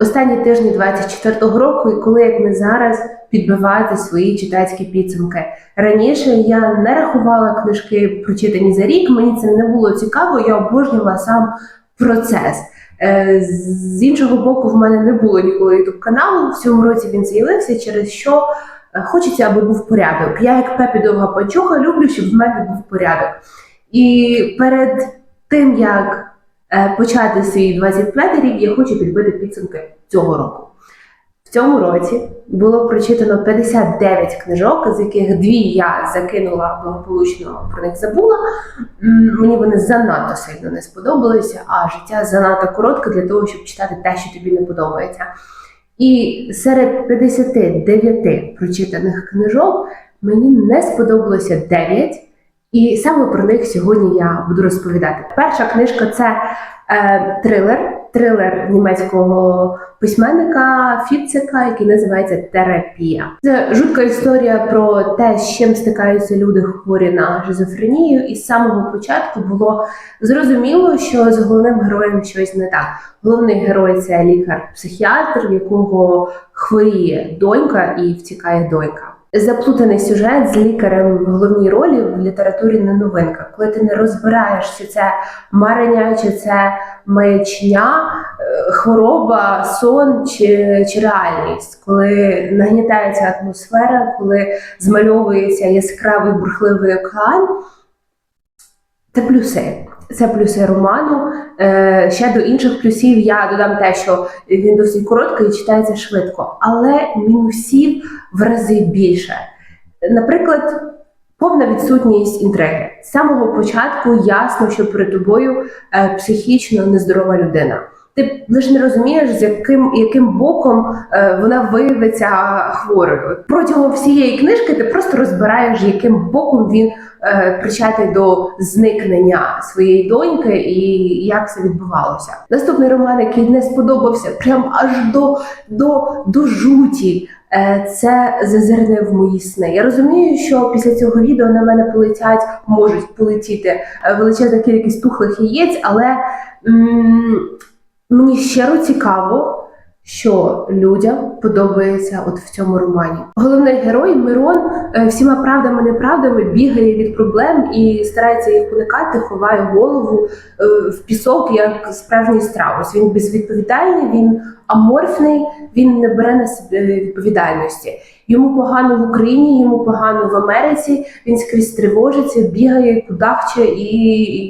Останні тижні 24-го року, і коли як не зараз підбивати свої читацькі підсумки. Раніше я не рахувала книжки, прочитані за рік. Мені це не було цікаво. Я обожнювала сам процес. Е, З іншого боку, в мене не було ніколи youtube каналу. В цьому році він з'явився, через що е, хочеться, аби був порядок. Я, як Пепі довга пачуха, люблю, щоб в мене був порядок. І перед тим як почати свій 25 рік, я хочу підбити підсумки цього року. В цьому році було прочитано 59 книжок, з яких дві я закинула благополучно про них забула. Мені вони занадто сильно не сподобалися, а життя занадто коротке для того, щоб читати те, що тобі не подобається. І серед 59 прочитаних книжок мені не сподобалося 9, і саме про них сьогодні я буду розповідати. Перша книжка це е, трилер, трилер німецького письменника Фіцека, який називається Терапія. Це жутка історія про те, з чим стикаються люди хворі на шизофренію. І з самого початку було зрозуміло, що з головним героєм щось не так. Головний герой це лікар-психіатр, в якого хворіє донька і втікає донька. Заплутаний сюжет з лікарем в головній ролі в літературі не новинка. Коли ти не розбираєш, чи це марення, чи це маячня, е, хвороба, сон чи, чи реальність, коли нагнітається атмосфера, коли змальовується яскравий бурхливий океан. Це плюси. Це плюси роману. Е, ще до інших плюсів я додам те, що він досить короткий і читається швидко, але мінусів в рази більше. Наприклад, повна відсутність інтриги. З самого початку ясно, що перед тобою е, психічно нездорова людина. Ти лише не розумієш, з яким, яким боком е, вона виявиться хворою. Протягом всієї книжки ти просто розбираєш, яким боком він е, причетний до зникнення своєї доньки і як це відбувалося. Наступний роман, який не сподобався, прям аж до, до, до жуті. е, Це зазирне в мої сни. Я розумію, що після цього відео на мене полетять, можуть полетіти величезна кількість тухлих яєць, але м- мені щиро цікаво, що людям подобається от в цьому романі. Головний герой Мирон е, всіма правдами неправдами бігає від проблем і старається їх уникати, ховає голову е, в пісок як справжній страус. Він безвідповідальний, він аморфний, він не бере на себе відповідальності. Йому погано в Україні, йому погано в Америці. Він скрізь тривожиться, бігає, кудахче і,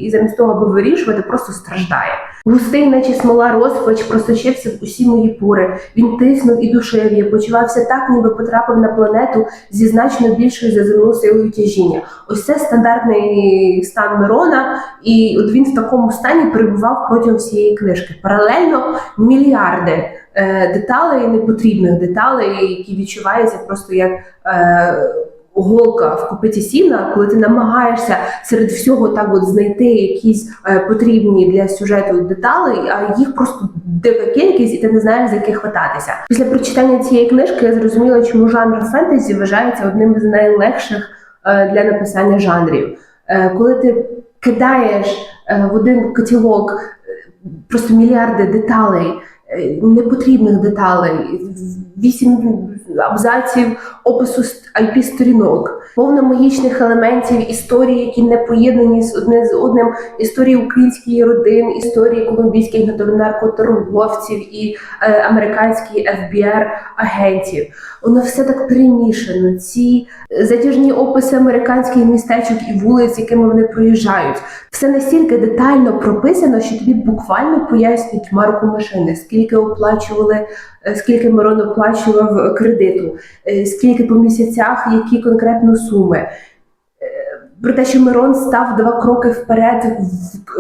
і замість того, аби вирішувати, просто страждає. Густий, наче смола розпач, просочився в усі мої пори. Він тиснув і душив. Я почувався так, ніби потрапив на планету зі значно більшою за заземною силою тяжіння. Ось це стандартний стан Мирона, і от він в такому стані перебував протягом всієї книжки. Паралельно мільярди е, деталей, непотрібних деталей, які відчуваються просто як. Е, Голка в купиті сіна, коли ти намагаєшся серед всього так от знайти якісь е, потрібні для сюжету деталі, а їх просто дика кількість, і ти не знаєш за яких хвататися. Після прочитання цієї книжки я зрозуміла, чому жанр фентезі вважається одним з найлегших е, для написання жанрів. Е, коли ти кидаєш в один котілок просто мільярди деталей, непотрібних деталей, вісім абзаців опису ip сторінок, повно магічних елементів, історії, які не поєднані з одне з одним, історії українських родин, історії колумбійських наркоторговців і е, американських FBI агентів. Воно все так перемішано. Ці затяжні описи американських містечок і вулиць, якими вони проїжджають. Все настільки детально прописано, що тобі буквально пояснюють марку машини, скільки оплачували, е, скільки Мирон оплачував кредиту, е, скільки по місяцях, які конкретно суми. Про те, що Мирон став два кроки вперед,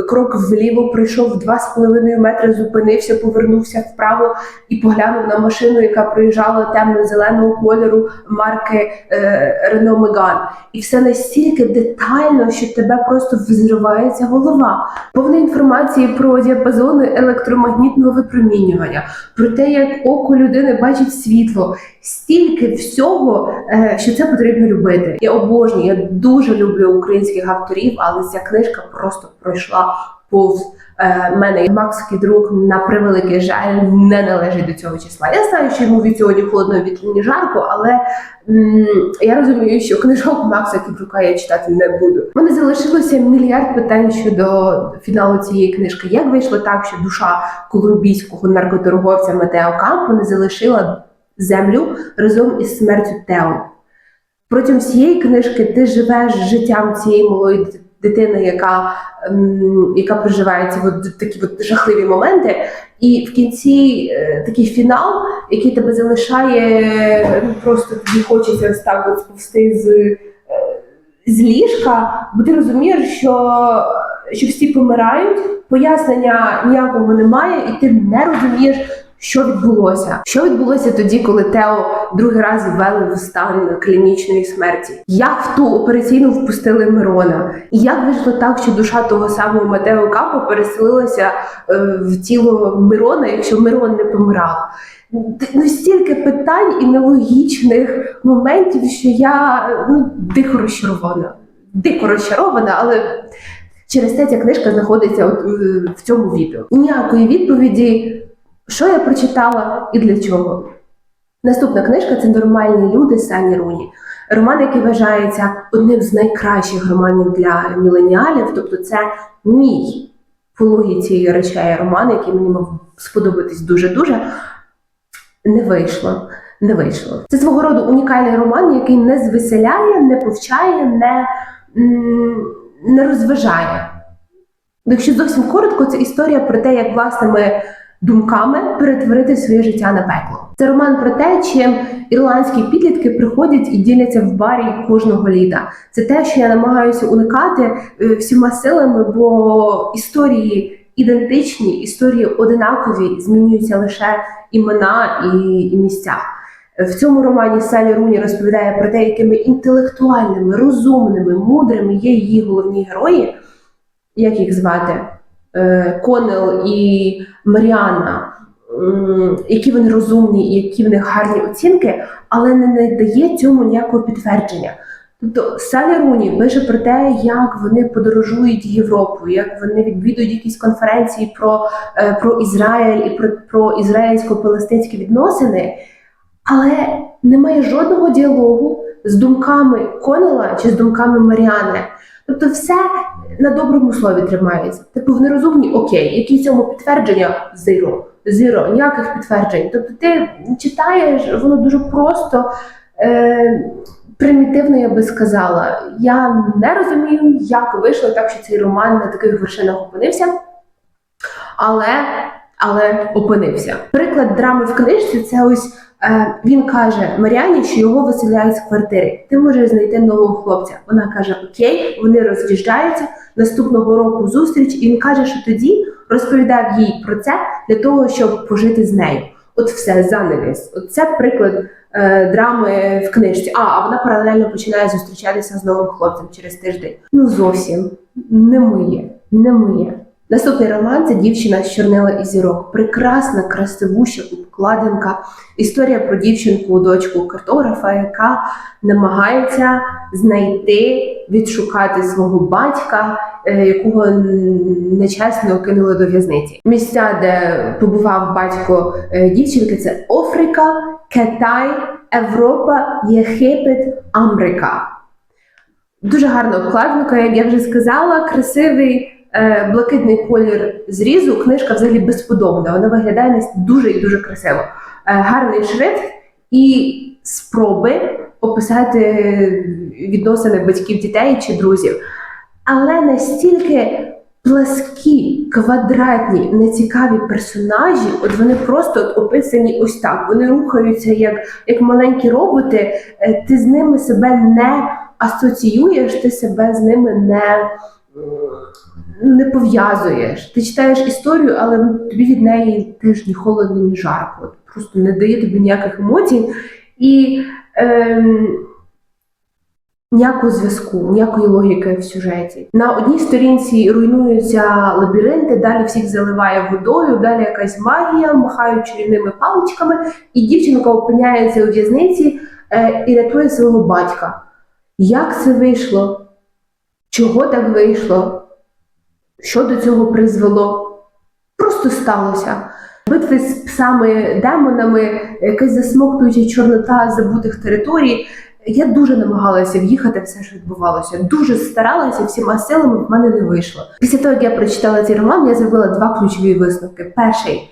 крок вліво, пройшов два з половиною метри, зупинився, повернувся вправо і поглянув на машину, яка проїжджала темно-зеленого кольору марки е, Renault Megane. І все настільки детально, що тебе просто взривається голова. Повна інформації про діапазони електромагнітного випромінювання, про те, як око людини бачить світло. Стільки всього, е, що це потрібно любити. Я обожнюю, я дуже люблю українських авторів, але ця книжка просто пройшла повз е, мене. Максовий друг на превеликий жаль не належить до цього числа. Я знаю, що йому від сьогодні холодно, від ні жарко, але м, я розумію, що книжок Макса Кібрука я читати не буду. У мене залишилося мільярд питань щодо фіналу цієї книжки. Як вийшло так, що душа колумбійського наркоторговця Метео Кампо не залишила землю разом із смертю Тео? Протягом всієї книжки ти живеш життям цієї малої дитини, яка, ем, яка проживає ці от такі от жахливі моменти, і в кінці е, такий фінал, який тебе залишає, ну просто тобі хочеться ось так от сповзти з, е, з ліжка, бо ти розумієш, що, що всі помирають, пояснення ніякого немає, і ти не розумієш. Що відбулося? Що відбулося тоді, коли Тео другий раз ввели в стан клінічної смерті? Як в ту операційну впустили Мирона? І як вийшло так, що душа того самого Матео Капо переселилася е, в тіло Мирона, якщо Мирон не помирав? Д- Ну, стільки питань і нелогічних моментів, що я ну, дико розчарована. Дико розчарована, але через це ця книжка знаходиться от, е, в цьому відео. Ніякої відповіді, що я прочитала і для чого. Наступна книжка це Нормальні люди Сані Руні. Роман, який вважається одним з найкращих романів для міленіалів. Тобто, це мій по логіці речей роман, який мені мав сподобатись дуже-дуже. Не вийшло. Не вийшло. Це свого роду унікальний роман, який не звеселяє, не повчає, не, не розважає. Якщо зовсім коротко, це історія про те, як власними думками перетворити своє життя на пекло. Це роман про те, чим ірландські підлітки приходять і діляться в барі кожного літа. Це те, що я намагаюся уникати е, всіма силами, бо історії ідентичні, історії одинакові, змінюються лише імена і, і місця. В цьому романі Салі Руні розповідає про те, якими інтелектуальними, розумними, мудрими є її головні герої, як їх звати, Конел і Маріанна, м, які вони розумні і які в них гарні оцінки, але не надає цьому ніякого підтвердження. Тобто Салі Руні пише про те, як вони подорожують Європу, як вони відвідують якісь конференції про, е, про Ізраїль і про, про ізраїльсько-палестинські відносини, але немає жодного діалогу з думками Конела чи з думками Маріани. Тобто, все на доброму слові тримається. Типу, вони розумні, окей, які цьому підтвердження? Зеро. Зеро, ніяких підтверджень. Тобто ти читаєш, воно дуже просто. Е, Примітивно, я би сказала. Я не розумію, як вийшло так, що цей роман на таких вершинах опинився, але, але опинився. Приклад драми в книжці це ось він каже Маріані, що його виселяють з квартири. Ти можеш знайти нового хлопця. Вона каже: Окей, вони роз'їжджаються наступного року зустріч, і він каже, що тоді розповідав їй про це для того, щоб пожити з нею. От все занавіс. От це приклад е, драми в книжці. А, а вона паралельно починає зустрічатися з новим хлопцем через тиждень. Ну зовсім не моє, не моє. Наступний роман це дівчина з чорнила і зірок. Прекрасна, красивуща обкладинка. Історія про дівчинку, дочку картографа, яка намагається знайти, відшукати свого батька, е, якого нечесно кинули до в'язниці. Місця, де побував батько е, дівчинки, це Африка, Китай, Європа, Єгипет, Америка. Дуже гарна обкладинка, як я вже сказала, красивий блакитний колір зрізу. Книжка взагалі безподобна. Вона виглядає дуже і дуже красиво. Е, гарний шрифт і спроби описати відносини батьків дітей чи друзів. Але настільки пласкі, квадратні, нецікаві персонажі, от вони просто от описані ось так. Вони рухаються як, як маленькі роботи. Е, Ти з ними себе не асоціюєш, ти себе з ними не, не пов'язуєш. Ти читаєш історію, але тобі від неї теж ні холодно, ні жарко. Просто не дає тобі ніяких емоцій. І ем, ніякого зв'язку, ніякої логіки в сюжеті. На одній сторінці руйнуються лабіринти, далі всіх заливає водою, далі якась магія, махають чарівними паличками, і дівчинка опиняється у в'язниці е, і рятує свого батька. Як це вийшло? Чого так вийшло? Що до цього призвело? Просто сталося. Битви з псами, демонами, якась засмоктуюча чорнота забутих територій. Я дуже намагалася в'їхати все, що відбувалося. Дуже старалася всіма силами, в мене не вийшло. Після того, як я прочитала цей роман, я зробила два ключові висновки. Перший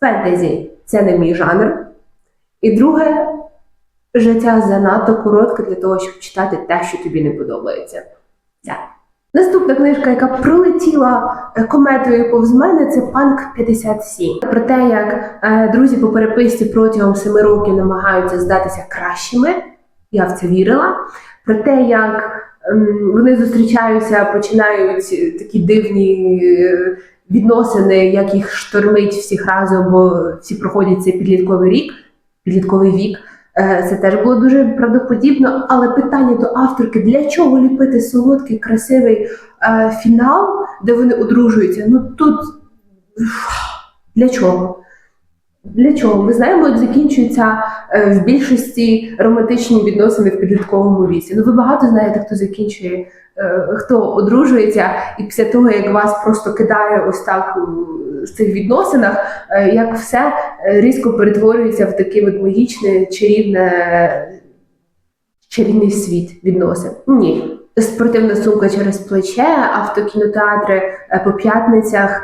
фентезі це не мій жанр. І друге, життя занадто коротке для того, щоб читати те, що тобі не подобається. Все. Наступна книжка, яка пролетіла е, кометою повз мене, це Панк 57. Про те, як е, друзі по переписці протягом семи років намагаються здатися кращими. Я в це вірила. Про те, як ем, вони зустрічаються, починають такі дивні е, відносини, як їх штормить всіх разом, бо всі проходять цей підлітковий рік, підлітковий вік. Е, Це теж було дуже правдоподібно, але питання до авторки: для чого ліпити солодкий, красивий е, фінал, де вони одружуються? Ну тут для чого? Для чого? Ми знаємо, як закінчуються е, в більшості романтичні відносини в підлітковому віці. Ну ви багато знаєте, хто закінчує, е, хто одружується, і після того, як вас просто кидає ось так в цих відносинах, е, як все різко перетворюється в такий от магічне, чарівне, чарівний світ відносин. Ні. Спортивна сумка через плече, автокінотеатри по п'ятницях,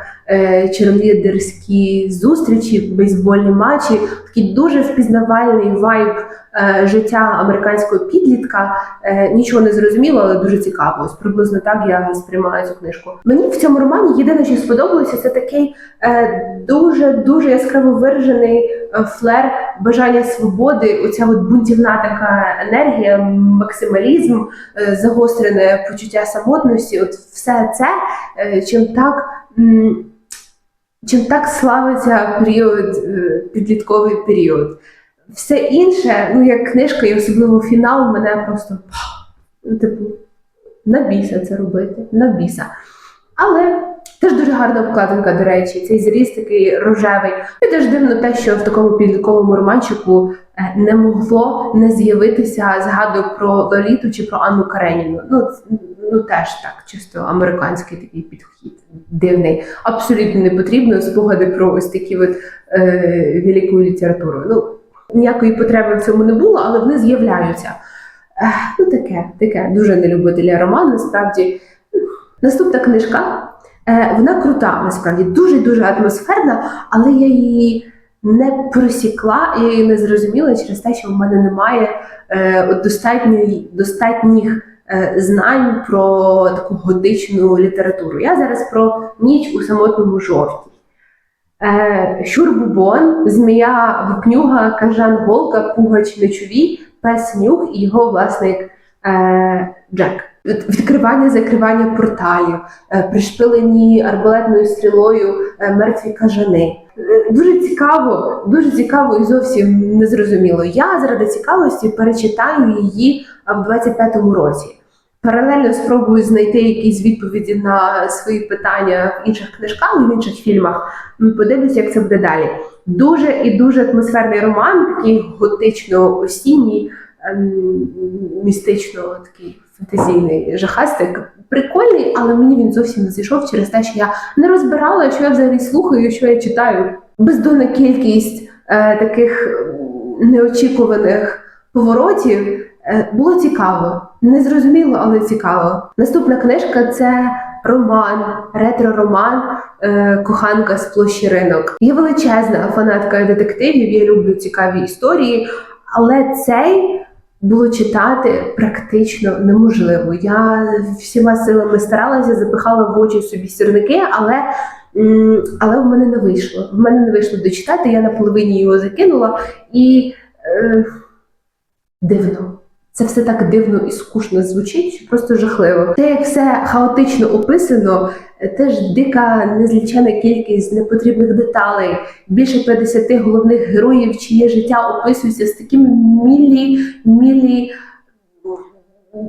черлідерські зустрічі, бейсбольні матчі, такий дуже впізнавальний вайб е, життя американського підлітка. Е, Нічого не зрозуміло, але дуже цікаво. Ось приблизно так я сприймаю цю книжку. Мені в цьому романі єдине, що сподобалося, це такий е, дуже дуже яскраво виражений е, флер бажання свободи. Оця от бунтівна така енергія, максималізм, е, загострене почуття самотності. От все це е, чим так. Чим так славиться період, е, підлітковий період. Все інше, ну як книжка, і особливо фінал, мене просто ну, типу, на біса це робити, на біса. Але теж дуже гарна обкладинка, до речі, цей зріз такий рожевий. І теж дивно те, що в такому підлітковому романчику е, не могло не з'явитися згадок про Лоліту чи про Анну Кареніну. Ну, ну теж так, чисто американський такий підхід, дивний. Абсолютно не потрібно спогади про ось такі от е, велику літературу. Ну, ніякої потреби в цьому не було, але вони з'являються. Ну таке, таке, дуже не любителя роман, насправді. Наступна книжка, е, вона крута, насправді, дуже-дуже атмосферна, але я її не просікла і не зрозуміла через те, що в мене немає е, достатньої, достатніх знань про таку готичну літературу. Я зараз про ніч у самотному жовті. Е, Щур-бубон, змія вапнюга, кажан голка, пугач нечові, пес нюх і його власник е, Джек. Відкривання, закривання порталів, е, пришпилені арбалетною стрілою е, мертві кажани. Е, Дуже цікаво, дуже цікаво і зовсім незрозуміло. Я заради цікавості перечитаю її в 25-му році. Паралельно спробую знайти якісь відповіді на свої питання в інших книжках, в інших фільмах. М, Подивлюся, як це буде далі. Дуже і дуже атмосферний роман, такий готично-осінній, ем, містично такий фантазійний жахастик. Прикольний, але мені він зовсім не зайшов через те, що я не розбирала, що я взагалі слухаю, що я читаю. Бездонна кількість е, таких неочікуваних поворотів. Е, Було цікаво, незрозуміло, але цікаво. Наступна книжка це роман, ретро-роман е, Коханка з площі ринок. Я величезна фанатка детективів, я люблю цікаві історії, але цей було читати практично неможливо. Я всіма силами старалася, запихала в очі собі сірники, але. Але в мене не вийшло. В мене не вийшло дочитати, я на половині його закинула і е, дивно. Це все так дивно і скучно звучить, просто жахливо. Те, як все хаотично описано, теж дика незлічена кількість непотрібних деталей. Більше 50 головних героїв, чиє життя описується з такими мілі, мілі,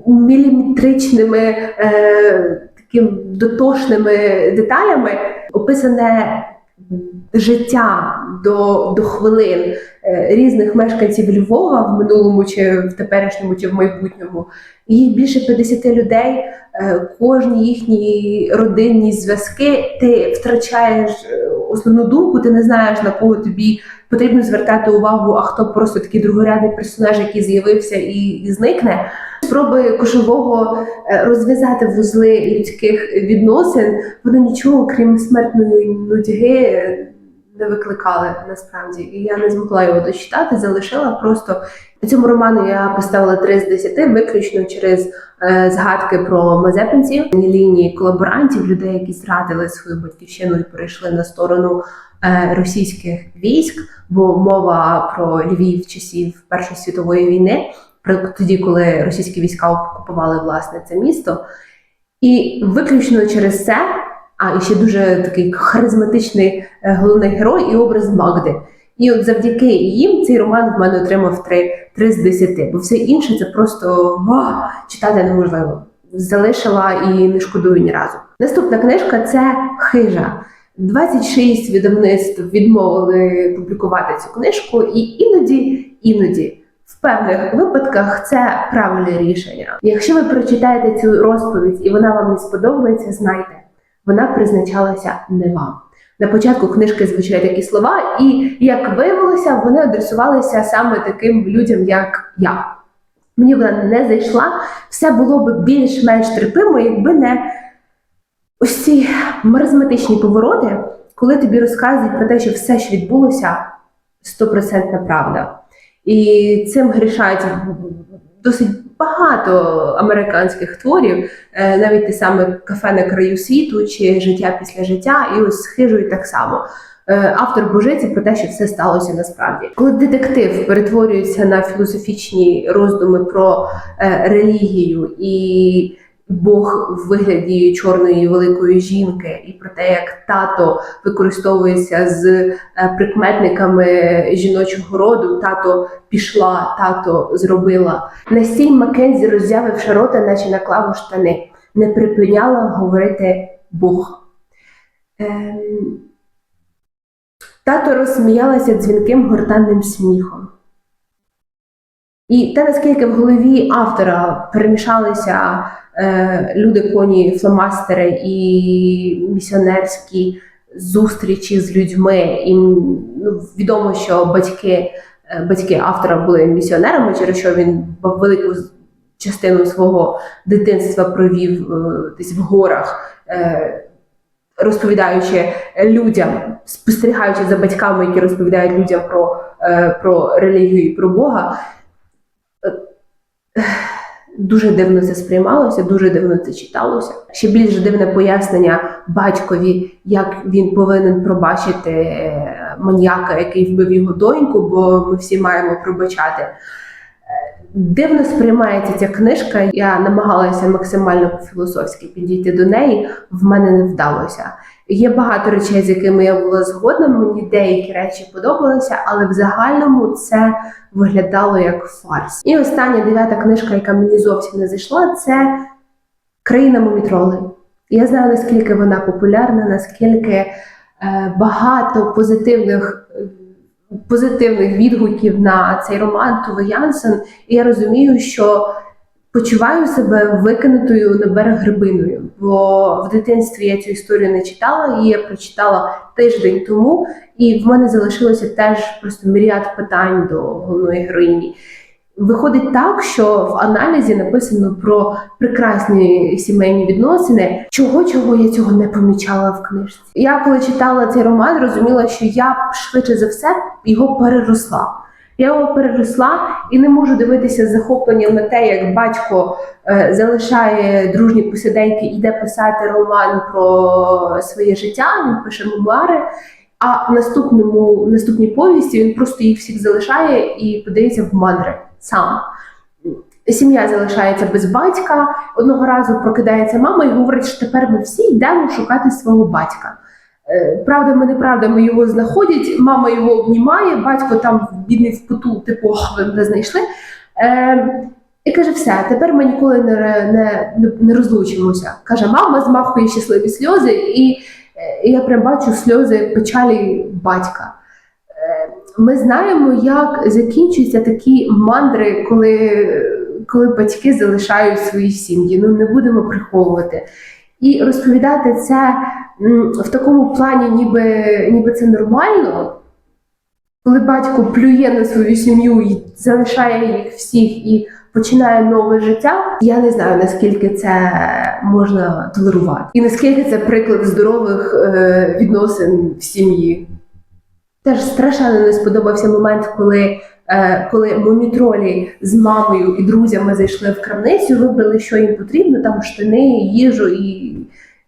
міліметричними, е, таким дотошними деталями, описане життя до, до хвилин е, різних мешканців Львова в минулому чи в теперішньому чи в майбутньому. Їх більше 50 людей е, кожні їхні родинні зв'язки, ти втрачаєш е, основну думку, ти не знаєш на кого тобі потрібно звертати увагу, а хто просто такий другорядний персонаж, який з'явився і, і зникне. Спроби кошового розв'язати вузли людських відносин, вони нічого, крім смертної нудьги, не викликали насправді. І я не змогла його дочитати, залишила просто цьому роману я поставила 3 з 10, виключно через е, згадки про мазепинців, лінії колаборантів, людей, які зрадили свою батьківщину і перейшли на сторону е, російських військ, бо мова про Львів часів Першої світової війни, тоді, коли російські війська окупували власне це місто. І виключно через це, а і ще дуже такий харизматичний е, головний герой і образ Магди. І от завдяки їм цей роман в мене отримав 3, 3 з 10, бо все інше це просто вау, читати неможливо. Залишила і не шкодую ні разу. Наступна книжка це хижа. 26 видавництв відмовили публікувати цю книжку, і іноді, іноді. В певних випадках це правильне рішення. Якщо ви прочитаєте цю розповідь і вона вам не сподобається, знайте, вона призначалася не вам. На початку книжки звучать такі слова, і як виявилося, вони адресувалися саме таким людям, як я. Мені вона не зайшла, все було б більш-менш терпимо, якби не ось ці маразматичні повороти, коли тобі розказують про те, що все, що відбулося, стопроцентна правда. І цим грішають досить багато американських творів, е, навіть те саме кафе на краю світу чи життя після життя, і ось схижують так само. Е, Автор божиться про те, що все сталося насправді. Коли детектив перетворюється на філософічні роздуми про е, релігію і Бог в вигляді чорної великої жінки, і про те, як тато використовується з е, прикметниками жіночого роду, тато пішла, тато зробила. Настіль Маккензі, роззявивши рота, наче наклав штани, не припиняла говорити Бог. Ем... Тато розсміялася дзвінким гортанним сміхом. І те, наскільки в голові автора перемішалися люди, коні, фломастери і місіонерські зустрічі з людьми, і ну, відомо, що батьки, е, батьки автора були місіонерами, через що він велику частину свого дитинства провів е, десь в горах. Е, Розповідаючи людям, спостерігаючи за батьками, які розповідають людям про, е, про релігію і про Бога, Дуже дивно це сприймалося, дуже дивно це читалося. Ще більш дивне пояснення батькові, як він повинен пробачити е, маньяка, який вбив його доньку, бо ми всі маємо пробачати. Е, Дивно сприймається ця книжка. Я намагалася максимально по-філософськи підійти до неї, в мене не вдалося. Є багато речей, з якими я була згодна. Мені деякі речі подобалися, але в загальному це виглядало як фарс. І остання дев'ята книжка, яка мені зовсім не зайшла, це Країна мумітроли. Я знаю, наскільки вона популярна, наскільки е, багато позитивних. Позитивних відгуків на цей роман Туве Янсен, і я розумію, що почуваю себе викинутою на берег грибиною, бо в дитинстві я цю історію не читала, її я прочитала тиждень тому, і в мене залишилося теж просто міряд питань до головної героїні. Виходить так, що в аналізі написано про прекрасні сімейні відносини. Чого чого я цього не помічала в книжці. Я коли читала цей роман, розуміла, що я швидше за все його переросла. Я його переросла і не можу дивитися захопленням на те, як батько е, залишає дружні посиденьки, іде писати роман про своє життя. Він пише мемуари. А в наступному в наступній повісті він просто їх всіх залишає і подається в мандри сам. Сім'я залишається без батька. Одного разу прокидається мама і говорить, що тепер ми всі йдемо шукати свого батька. Правдами, неправдами його знаходять, мама його обнімає, батько там бідний в поту, типу, ви мене знайшли. Е, і каже, все, тепер ми ніколи не, не, не, не розлучимося. Каже, мама змахує щасливі сльози, і, е, і я прям бачу сльози печалі батька. Е, Ми знаємо, як закінчуються такі мандри, коли коли батьки залишають свої сім'ї. Ну не будемо приховувати. І розповідати це в такому плані, ніби, ніби це нормально, коли батько плює на свою сім'ю і залишає їх всіх і починає нове життя. Я не знаю наскільки це можна толерувати, і наскільки це приклад здорових е, відносин в сім'ї. Теж страшенно не сподобався момент, коли, е, коли момітролі з мамою і друзями зайшли в крамницю, вибрали, що їм потрібно, там штани, їжу і,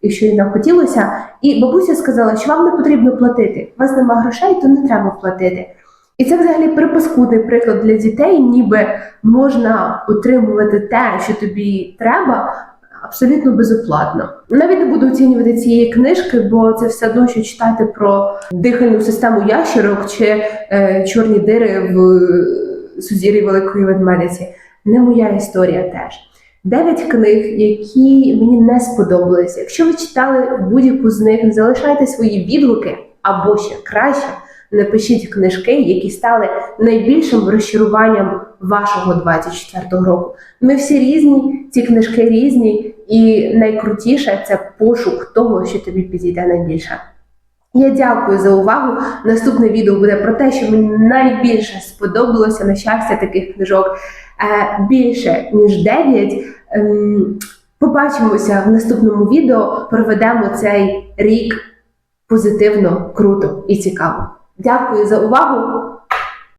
і що їм нам хотілося. І бабуся сказала, що вам не потрібно платити. У вас нема грошей, то не треба платити. І це взагалі припаскудний приклад для дітей, ніби можна отримувати те, що тобі треба, абсолютно безоплатно. Навіть не буду оцінювати цієї книжки, бо це все одно, що читати про дихальну систему ящерок чи е, чорні дири в е, сузір'ї Великої ведмедиці. Не моя історія теж. Дев'ять книг, які мені не сподобалися. Якщо ви читали будь-яку з них, залишайте свої відгуки або ще краще. Напишіть книжки, які стали найбільшим розчаруванням вашого 24-го року. Ми всі різні, ці книжки різні, і найкрутіше це пошук того, що тобі підійде найбільше. Я дякую за увагу. Наступне відео буде про те, що мені найбільше сподобалося на щастя таких книжок більше ніж 9. Ем, побачимося в наступному відео. Проведемо цей рік позитивно, круто і цікаво. Дякую за увагу.